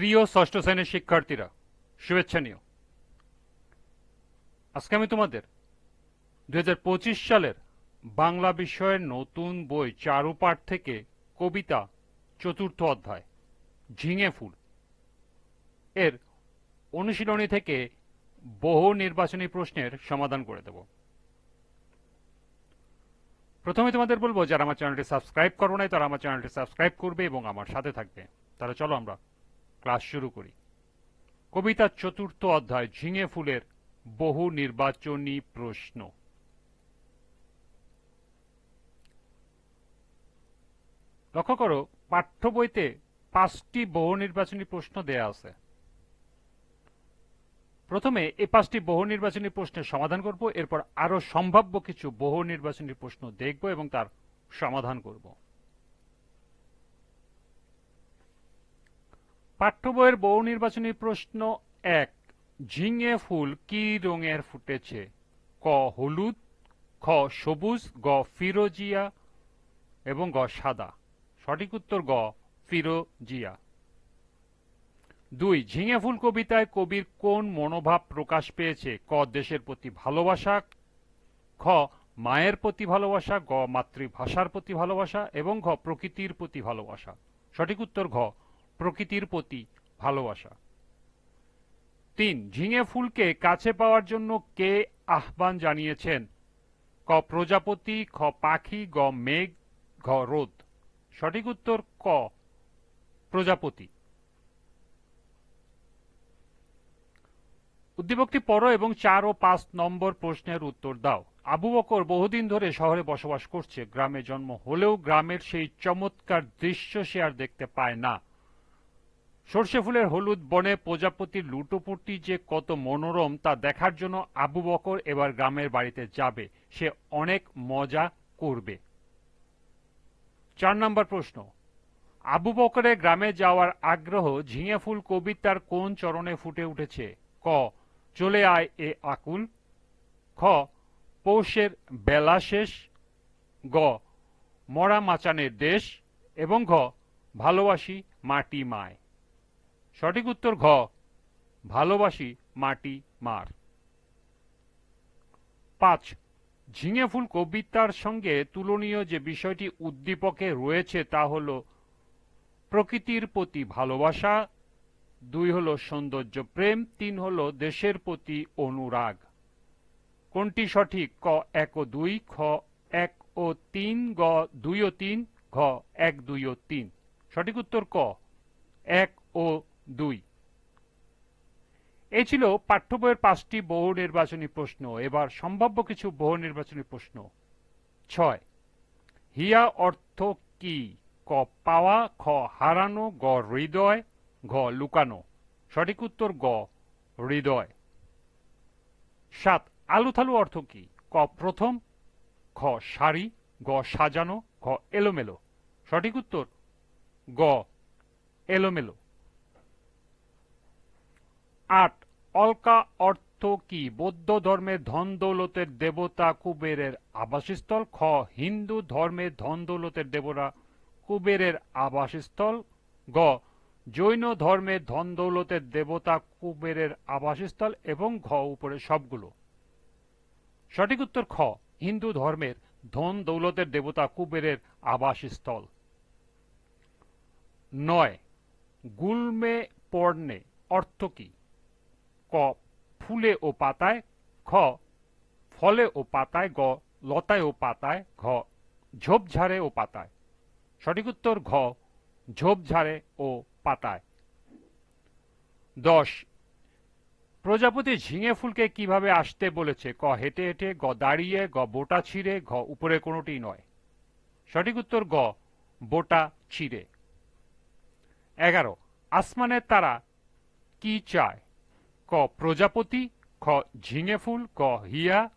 প্রিয় ষষ্ঠ শ্রেণির শিক্ষার্থীরা, শুভেচ্ছা নিও। আজকে আমি তোমাদের দু হাজার পঁচিশ সালের বাংলা বিষয়ের নতুন বই চারুপাঠ থেকে কবিতা চতুর্থ অধ্যায়, ঝিঙে ফুল, এর অনুশীলনী থেকে বহু নির্বাচনী প্রশ্নের সমাধান করে দেব। প্রথমে তোমাদের বলব, যারা আমার চ্যানেলটি সাবস্ক্রাইব করো নাই, তারা আমার চ্যানেলটি সাবস্ক্রাইব করবে এবং আমার সাথে থাকবে। তাহলে চলো আমরা ক্লাস শুরু করি। কবিতার চতুর্থ অধ্যায়, ঝিঙে ফুলের বহু নির্বাচনী প্রশ্ন। লক্ষ্য করো, পাঠ্য বইতে পাঁচটি বহু নির্বাচনী প্রশ্ন দেয়া আছে। প্রথমে এই পাঁচটি বহু নির্বাচনী প্রশ্নের সমাধান করব, এরপর আরও সম্ভাব্য কিছু বহু নির্বাচনী প্রশ্ন দেখব এবং তার সমাধান করব। পাঠ্য বইয়ের বহু নির্বাচনী প্রশ্ন এক, ঝিঙে ফুল কি রঙের ফুটেছে? ক, হলুদ, খ, সবুজ, গ, ফিরোজিয়া এবং গ, সাদা। সঠিক উত্তর গ, ফিরোজিয়া। দুই, ঝিঙে ফুল কবিতায় কবির কোন মনোভাব প্রকাশ পেয়েছে? ক, দেশের প্রতি ভালোবাসা, খ, মায়ের প্রতি ভালোবাসা, গ, মাতৃভাষার প্রতি ভালোবাসা এবং ঘ প্রকৃতির প্রতি ভালোবাসা। সঠিক উত্তর ঘ প্রকৃতির প্রতি ভালোবাসা। তিন, ঝিঙে ফুলকে কাছে পাওয়ার জন্য কে আহ্বান জানিয়েছেন? ক, প্রজাপতি, খ, পাখি, গ, মেঘ, ঘ, রোদ। সঠিক উত্তর ক, প্রজাপতি। উদ্দীপকটি পড়ো এবং চার ও পাঁচ নম্বর প্রশ্নের উত্তর দাও। আবু বকর বহুদিন ধরে শহরে বসবাস করছে। গ্রামে জন্ম হলেও গ্রামের সেই চমৎকার দৃশ্য সে আর দেখতে পায় না। সর্ষে ফুলের হলুদ বনে প্রজাপতির লুটোপুটি যে কত মনোরম তা দেখার জন্য আবু বকর এবার গ্রামের বাড়িতে যাবে। সে অনেক মজা করবে। চার নম্বর প্রশ্ন। আবু বকরের গ্রামে যাওয়ার আগ্রহ ঝিঙে ফুল কবিতার কোন চরণে ফুটে উঠেছে? ক, চলে আয় এ আকুল। খ, পৌষের বেলা শেষ। গ, মরা মাচানের দেশ। এবং ঘ, ভালোবাসি মাটি মায়। সঠিক উত্তর ঘ। ভালোবাসি মাটি, মার। পাঁচ, ঝিঙে ফুল কবিতার সঙ্গে তুলনীয় যে বিষয়টি উদ্দীপকে রয়েছে তা হল প্রকৃতির প্রতি ভালোবাসা, দুই হল সৌন্দর্য প্রেম, তিন হল দেশের প্রতি অনুরাগ। কোনটি সঠিক? ক এক ও দুই, খ এক ও তিন, গ দুই ও তিন, ঘ এক দুই ও তিন। সঠিক উত্তর ক। এক ও দুই। এই ছিল পাঠ্য বইয়ের পাঁচটি বহু নির্বাচনী প্রশ্ন, এবার সম্ভাব্য কিছু বহু নির্বাচনী প্রশ্ন। ছয়। হিয়া অর্থ কি? ক, পাওয়া, খ, হারানো, গ, হৃদয়, ঘ, লুকানো। সঠিক উত্তর গ, হৃদয়। সাত। আলুথালু অর্থ কি? ক, প্রথম, খ, সারি, গ, সাজানো ঘ এলোমেলো। সঠিক উত্তর গ, এলোমেলো। আট, অলকা অর্থ কি? বৌদ্ধ ধর্মের ধন দৌলতের দেবতা কুবেরের আবাসস্থল। খ, হিন্দু ধর্মের ধন দৌলতের দেবতা কুবেরের আবাসস্থল। গ, জৈন ধর্মের ধন দৌলতের দেবতা কুবেরের আবাসস্থল এবং ঘ উপরে সবগুলো। সঠিক উত্তর খ, হিন্দু ধর্মের ধন দৌলতের দেবতা কুবেরের আবাসস্থল। নয়, গুলমে পর্ণে অর্থ কি? ক, ফুলে ও পাতায়, খ, ফলে ও পাতায়, গ, লতায় ও পাতায়, ঘ ঝোপঝাড়ে ও পাতায়। সঠিক উত্তর ঘ ঝোপঝাড়ে ও পাতায়। দশ, প্রজাপতি ঝিঙে ফুলকে কীভাবে আসতে বলেছে? ক, হেঁটে হেঁটে, গ, দাঁড়িয়ে, গ, বোটা ছিঁড়ে, ঘ, উপরে কোনোটি নয়। সঠিক উত্তর গ বোটা ছিঁড়ে। এগারো, আসমানের তারা কি চায়? ক প্রজাপতি, খ ঝিঙে ফুল, ক হিয়া,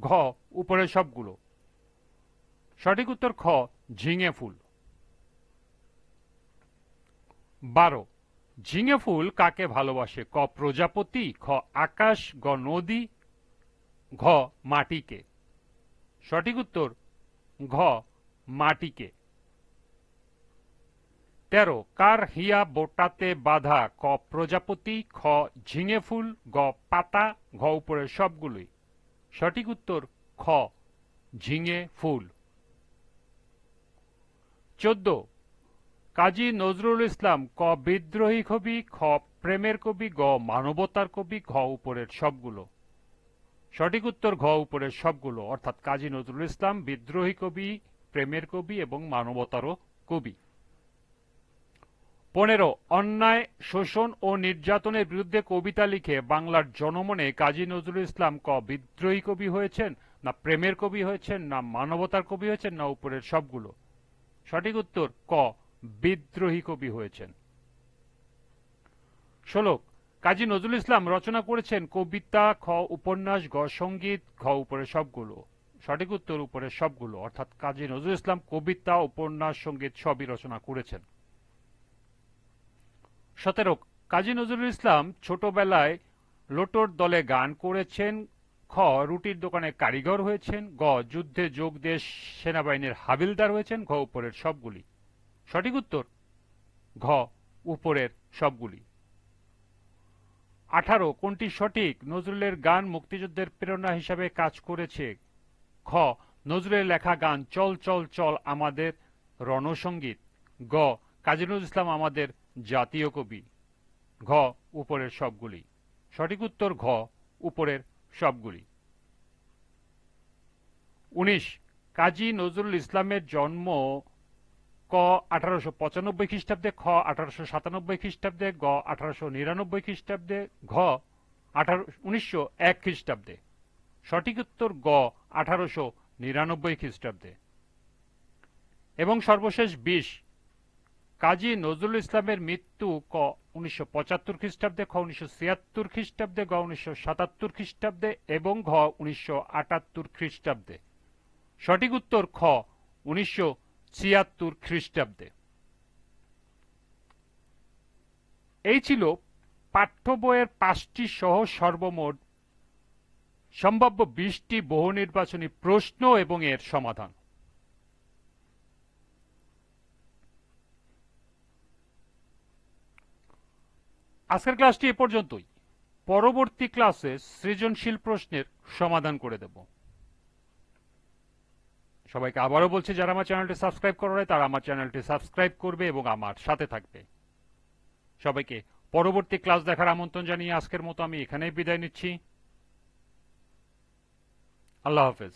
ঘ উপরে সবগুলো। সঠিক উত্তর খ, ঝিঙে ফুল। বারো, ঝিঙে ফুল কাকে ভালোবাসে? ক প্রজাপতি, খ আকাশ, গ নদী, ঘ মাটিকে। সঠিক উত্তর, ঘ মাটিকে। তেরো, কার হিয়া বোটাতে বাধা, ক প্রজাপতি, খ ঝিঙে ফুল, গ পাতা, ঘ উপরের সবগুলোই। সঠিক উত্তর, খ, ঝিঙে ফুল। চোদ্দ, কাজী নজরুল ইসলাম, ক বিদ্রোহী কবি, খ প্রেমের কবি, গ মানবতার কবি, ঘ উপরের সবগুলো। সঠিক উত্তর, ঘ উপরের সবগুলো, অর্থাৎ কাজী নজরুল ইসলাম বিদ্রোহী কবি, প্রেমের কবি এবং মানবতারও কবি। পনেরো, অন্যায়, শোষণ ও নির্যাতনের বিরুদ্ধে কবিতা লিখে বাংলার জনমনে কাজী নজরুল ইসলাম ক বিদ্রোহী কবি হয়েছেন, না প্রেমের কবি হয়েছেন, না মানবতার কবি হয়েছেন, না উপরের সবগুলো? সঠিক উত্তর, ক, বিদ্রোহী কবি হয়েছেন। ষোলো কাজী নজরুল ইসলাম রচনা করেছেন কবিতা, খ, উপন্যাস, গ, সংগীত, ঘ, উপরের সবগুলো। সঠিক উত্তর, উপরের সবগুলো। অর্থাৎ কাজী নজরুল ইসলাম কবিতা, উপন্যাস, সংগীত সবই রচনা করেছেন। সতেরো, কাজী নজরুল ইসলাম ছোটবেলায় লোটোর দলে গান করেছেন, খ, রুটির দোকানে কারিগর হয়েছেন, গ, যুদ্ধে যোগ দিয়ে সেনাবাহিনীর হাবিলদার হয়েছেন, ঘ, উপরের সবগুলি। সঠিক উত্তর? ঘ, উপরের সবগুলি। আঠারো, কোনটি সঠিক? নজরুলের গান মুক্তিযুদ্ধের প্রেরণা হিসাবে কাজ করেছে। খ নজরুলের লেখা গান চল চল চল আমাদের রণসঙ্গীত। গ, কাজী নজরুল ইসলাম আমাদের জাতীয় কবি। ঘ উপরের সবগুলি। সঠিক উত্তর ঘ উপরের সবগুলি। উনিশ। কাজী নজরুল ইসলামের জন্ম ক আঠারোশো পঁচানব্বই খ্রিস্টাব্দে, খ আঠারোশো সাতানব্বই খ্রিস্টাব্দে, গ আঠারোশো নিরানব্বই খ্রিস্টাব্দে, ঘ আঠারো, উনিশশো এক খ্রিস্টাব্দে। সঠিক উত্তর গ আঠারোশো নিরানব্বই খ্রিস্টাব্দে। এবং সর্বশেষ বিশ। কাজী নজরুল ইসলামের মৃত্যু ক উনিশশো পঁচাত্তর খ্রিস্টাব্দে, খ উনিশশো ছিয়াত্তর খ্রিস্টাব্দে, গ উনিশশো সাতাত্তর খ্রিস্টাব্দে এবং ঘ উনিশশো আটাত্তর খ্রিস্টাব্দে। সঠিক উত্তর খ উনিশশো ছিয়াত্তর খ্রিস্টাব্দে। এই ছিল পাঠ্য বইয়ের পাঁচটি সহ সর্বমোট সম্ভাব্য বিশটি বহু নির্বাচনী প্রশ্ন এবং এর সমাধান। আজকের ক্লাসটি এ পর্যন্তই। পরবর্তী ক্লাসে সৃজনশীল প্রশ্নের সমাধান করে দেব। সবাইকে আবারও বলছি, যারা আমার চ্যানেলটি সাবস্ক্রাইব করা হয় তারা আমার চ্যানেলটি সাবস্ক্রাইব করবে এবং আমার সাথে থাকবে। সবাইকে পরবর্তী ক্লাস দেখার আমন্ত্রণ জানিয়ে আজকের মতো আমি এখানেই বিদায় নিচ্ছি। আল্লাহ হাফেজ।